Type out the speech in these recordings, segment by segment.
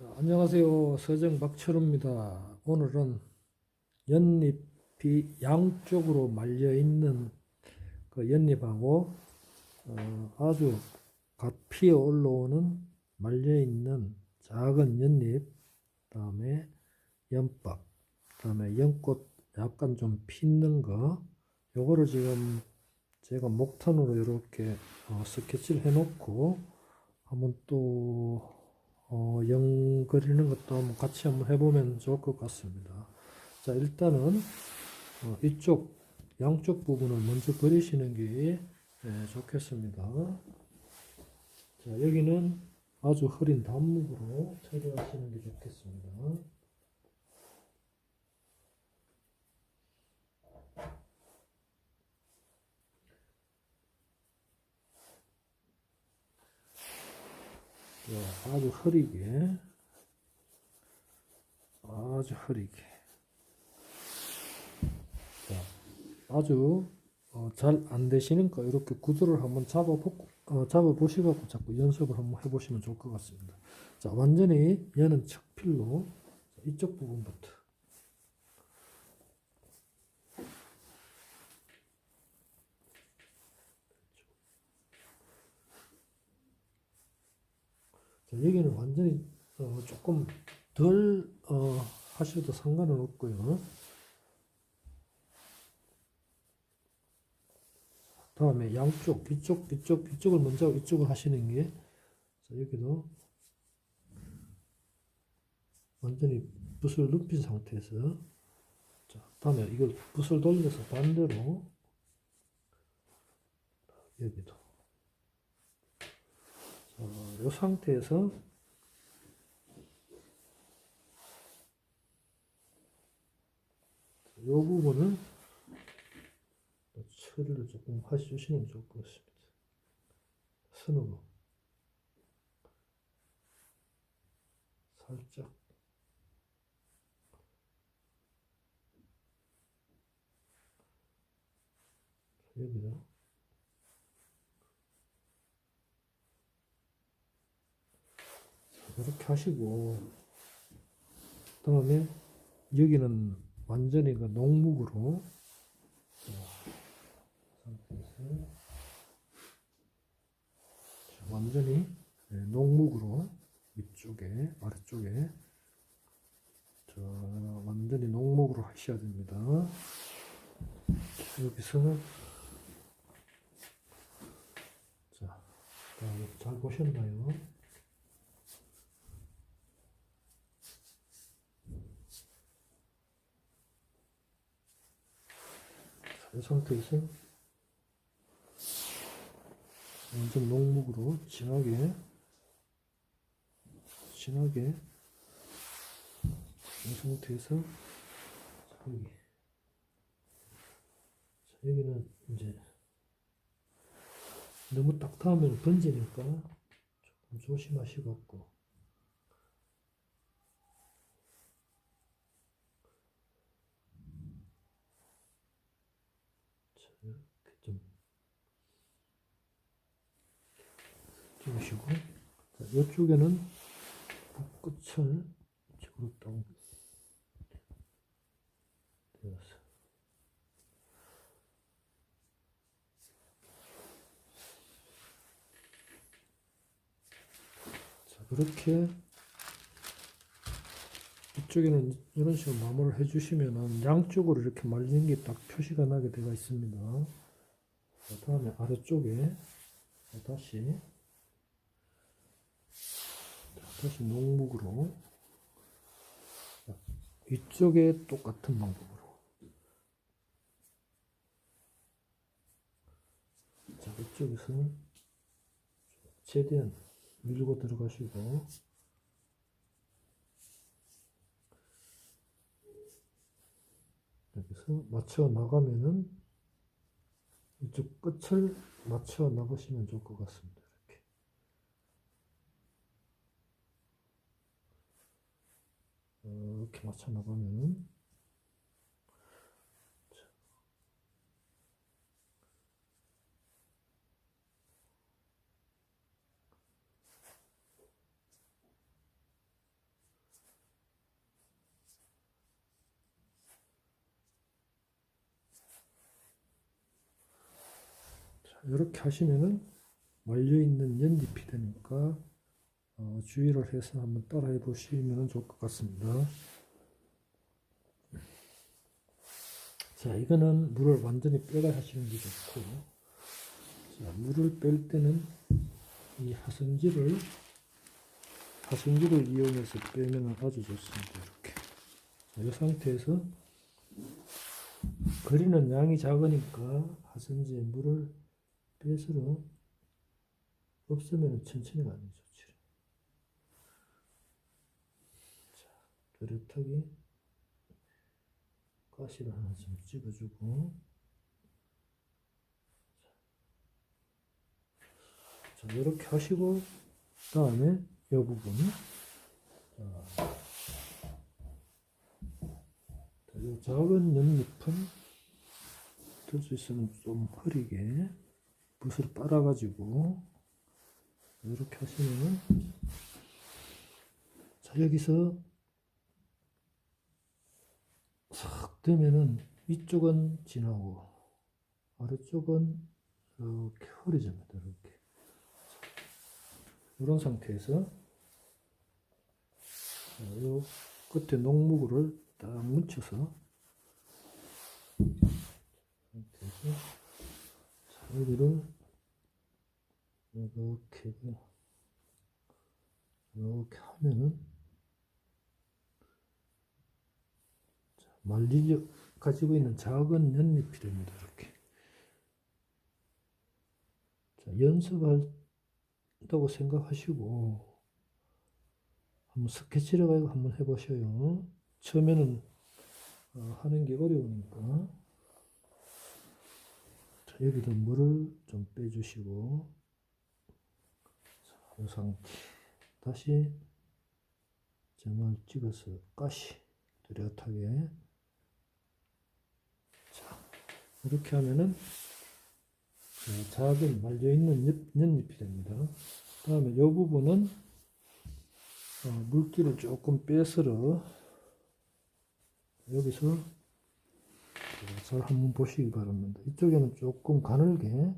자, 안녕하세요. 서정 박철우입니다. 오늘은 연잎이 양쪽으로 말려 있는 그 연잎하고 어, 아주 갓 피어 올라오는 말려 있는 작은 연잎, 다음에 연밥, 다음에 연꽃 약간 좀 피는 거, 요거를 지금 제가 목탄으로 이렇게 어, 스케치를 해놓고 한번 또 어, 영 그리는 것도 한번 같이 한번 해보면 좋을 것 같습니다. 자, 일단은 어, 이쪽 양쪽 부분을 먼저 그리시는 게 예, 좋겠습니다. 자, 여기는 아주 흐린 단목으로 처리하시는 게 좋겠습니다. 아주 흐리게. 아주 흐리게. 자, 아주 어, 잘 안 되시는 거 이렇게 구두를 한번 잡아 보, 어, 잡아 보시고 자꾸 연습을 한번 해보시면 좋을 것 같습니다. 자, 완전히 얘는 척필로 자, 이쪽 부분부터 자, 여기는 완전히 어, 조금 덜 어, 하셔도 상관은 없고요. 다음에 양쪽 이쪽 이쪽 이쪽을 먼저 이쪽을 하시는 게 자, 여기도 완전히 붓을 눕힌 상태에서 자 다음에 이걸 붓을 돌려서 반대로 여기도 자, 이 상태에서 이 부분을 처리를 조금 해주시는 게 좋을 것 같습니다. 선으로 살짝 여기다 이렇게 하시고 그 다음에 여기는 완전히 그 농목으로 상태에서 완전히 네, 농목으로 위쪽에 아래쪽에 저 완전히 농목으로 하셔야 됩니다. 여기서 자, 다음에 잘 보셨나요? 자, 이 상태에서 완전 농목으로 진하게 진하게 이 상태에서 여기 자, 여기는 이제 너무 딱 닿으면 번지니까 조금 조심하시고 이렇게 좀 주시고 자, 이쪽에는 끝을 이쪽으로 딱 되어서 자 그렇게 이쪽에는 이런 식으로 마무리를 해주시면은 양쪽으로 이렇게 말린 게 딱 표시가 나게 되어 있습니다. 자, 다음에 아래쪽에 자, 다시 자, 다시 농목으로. 자, 이쪽에 똑같은 방법으로. 자 이쪽에서 최대한 밀고 들어가시고 여기서 맞춰 나가면은 이쪽 끝을 맞춰 나가시면 좋을 것 같습니다. 이렇게. 어, 이렇게 맞춰 나가면은 이렇게 하시면은 말려 있는 연잎이 되니까 어, 주의를 해서 한번 따라해 보시면 좋을 것 같습니다. 자, 이거는 물을 완전히 빼가 하시는 게 좋고, 자, 물을 뺄 때는 이 하선지를 하선지를 이용해서 빼면 아주 좋습니다. 이렇게. 자, 이 상태에서 그리는 양이 작으니까 하선지에 물을 빼서로 없으면 천천히 가는 게 좋지. 자, 뚜렷하게 가시를 하나 좀 찍어주고. 자, 이렇게 하시고 다음에 이 부분. 자, 이 작은 연잎은 들 수 있으면 좀 흐리게 붓을 빨아가지고 이렇게 하시면은 자 여기서 싹 되면은 위쪽은 진하고 아래쪽은 이렇게 흐려집니다 이렇게. 이런 상태에서 자, 요 끝에 녹무구를 딱 묻혀서 상태에서 자, 여기를 이렇게 이렇게 하면은 자, 말리 가지고 있는 작은 연잎이 됩니다. 이렇게 자, 연습한다고 생각하시고 한번 스케치를 가지고 한번 해보셔요. 처음에는 어, 하는 게 어려우니까 자, 여기도 물을 좀 빼주시고 자, 이 상태. 다시 점을 찍어서 가시 뚜렷하게. 자 이렇게 하면은 자, 작은 말려 있는 잎, 연잎이 됩니다. 다음에 이 부분은 어, 물기를 조금 빼서러 여기서 잘 한번 보시기 바랍니다. 이쪽에는 조금 가늘게.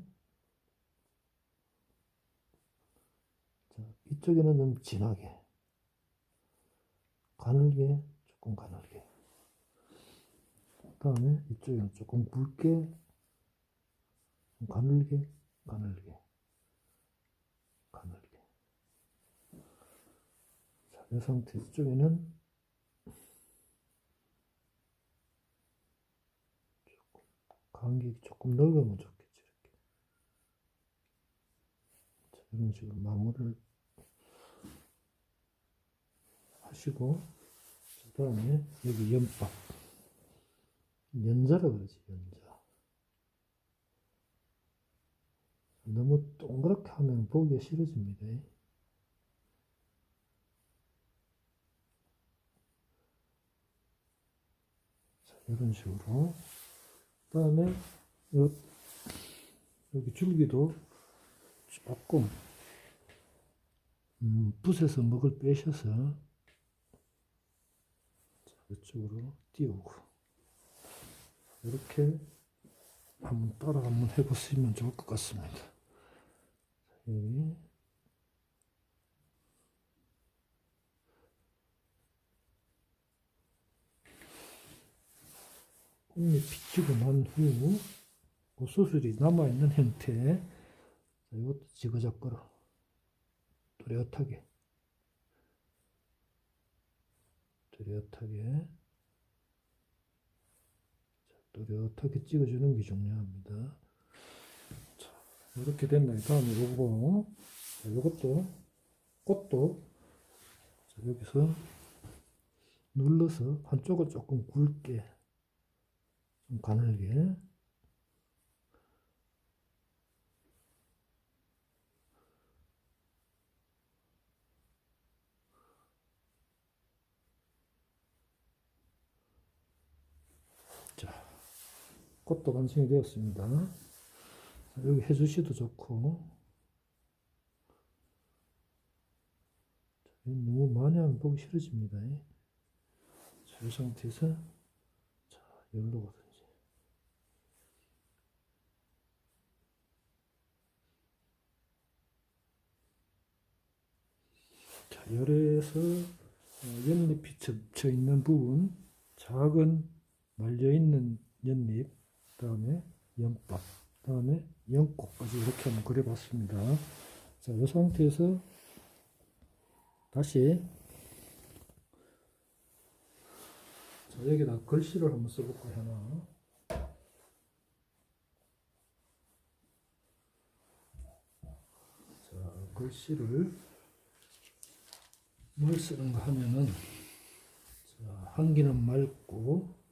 자, 이쪽에는 좀 진하게. 가늘게 조금 가늘게. 다음에 이쪽에는 조금 굵게 좀 가늘게 가늘게. 가늘게. 자, 이 상태. 이쪽에는 간격이 조금 넓으면 좋겠죠. 이렇게. 자, 이런 식으로 마무리를 하시고 그 다음에 여기 연밥 연자라 그러지 연자 너무 동그랗게 하면 보기가 싫어집니다. 자, 이런 식으로 그 다음에 요, 여기 줄기도 조금 음, 붓에서 먹을 빼셔서 자, 이쪽으로 띄우고 이렇게 한번 따라 한번 해보시면 좋을 것 같습니다. 자, 여기 꽃잎이 피고 난 후, 그 수술이 남아있는 형태, 자, 이것도 지그작거려. 뚜렷하게. 뚜렷하게. 자, 뚜렷하게 찍어주는 게 중요합니다. 자, 이렇게 됐나요? 다음에 요거, 자, 요것도, 꽃도, 자, 여기서 눌러서 한쪽을 조금 굵게 좀 가늘게 자 꽃도 완성이 되었습니다. 자, 여기 해주시도 좋고. 자, 너무 많이 하면 보기 싫어집니다. 자, 이 상태에서 자, 열로 가든지. 자, 열에서 어, 연잎이 접쳐 있는 부분, 작은 말려 있는 연잎, 다음에 연밥, 다음에 연꽃까지 이렇게 한번 그려봤습니다. 자, 이 상태에서 다시 자, 여기다 글씨를 한번 써볼까 하나. 자, 글씨를 뭘 쓰는가 하면은 자, 한기는 맑고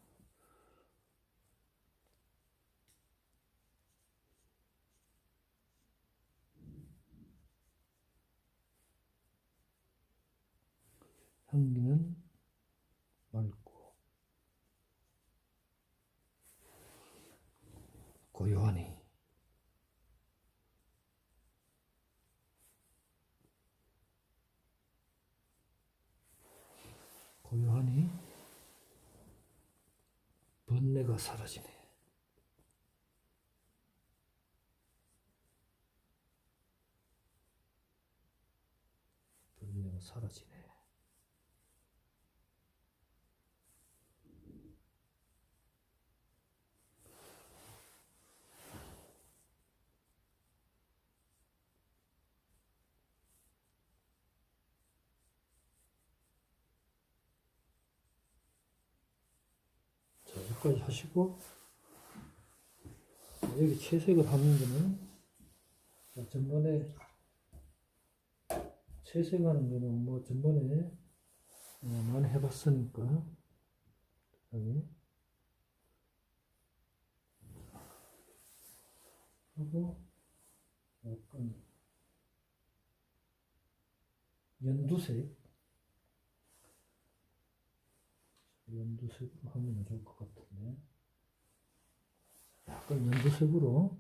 향기는 맑고 고요하니 고요하니 번뇌가 사라지네. 번뇌가 사라지네. 자, 여기까지 하시고 자, 여기 채색을 하는 거는 자, 전번에 채색하는 거는 뭐 전번에 어, 많이 해봤으니까 여기. 하고 약간 연두색 연두색으로 하면 좋을 것 같은데. 약간 연두색으로.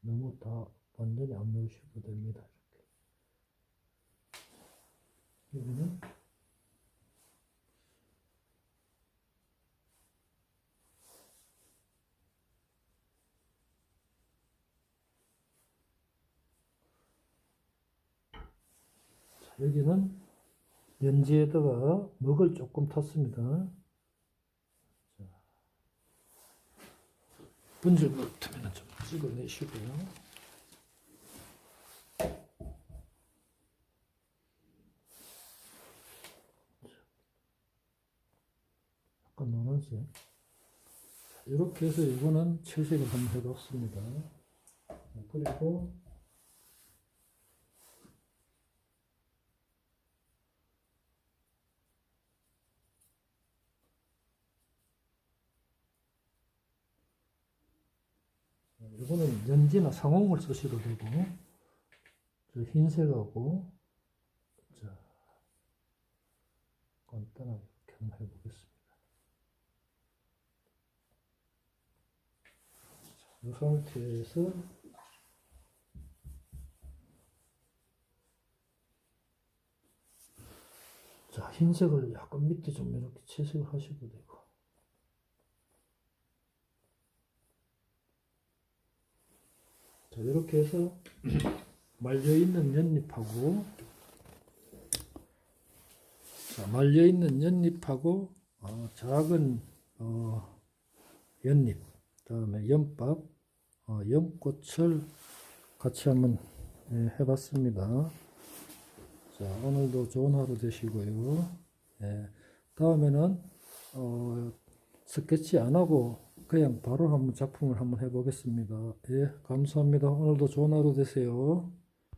너무 다 완전히 안 넣으셔도 됩니다 이렇게. 여기는? 자, 여기는 연지에다가 먹을 조금 탔습니다. 자, 분질 같으면 좀 찍어내시고요. 약간 노란색. 이렇게 해서 이거는 채색을 한번 해봤습니다. 그리고 이거는 연지나 상홍을 쓰셔도 되고, 저 흰색하고, 자, 간단하게 이렇게 한번 해보겠습니다. 이 상태에서 자, 흰색을 약간 밑에 좀 이렇게 채색을 하셔도 되고, 자, 이렇게 해서 말려있는 연잎하고 자, 말려있는 연잎하고 어, 작은 어, 연잎 다음에 연밥 어, 연꽃을 같이 한번 예, 해봤습니다. 자 오늘도 좋은 하루 되시고요. 예, 다음에는 어, 스케치 안 하고 그냥 바로 한번 작품을 한번 해보겠습니다. 예, 감사합니다. 오늘도 좋은 하루 되세요.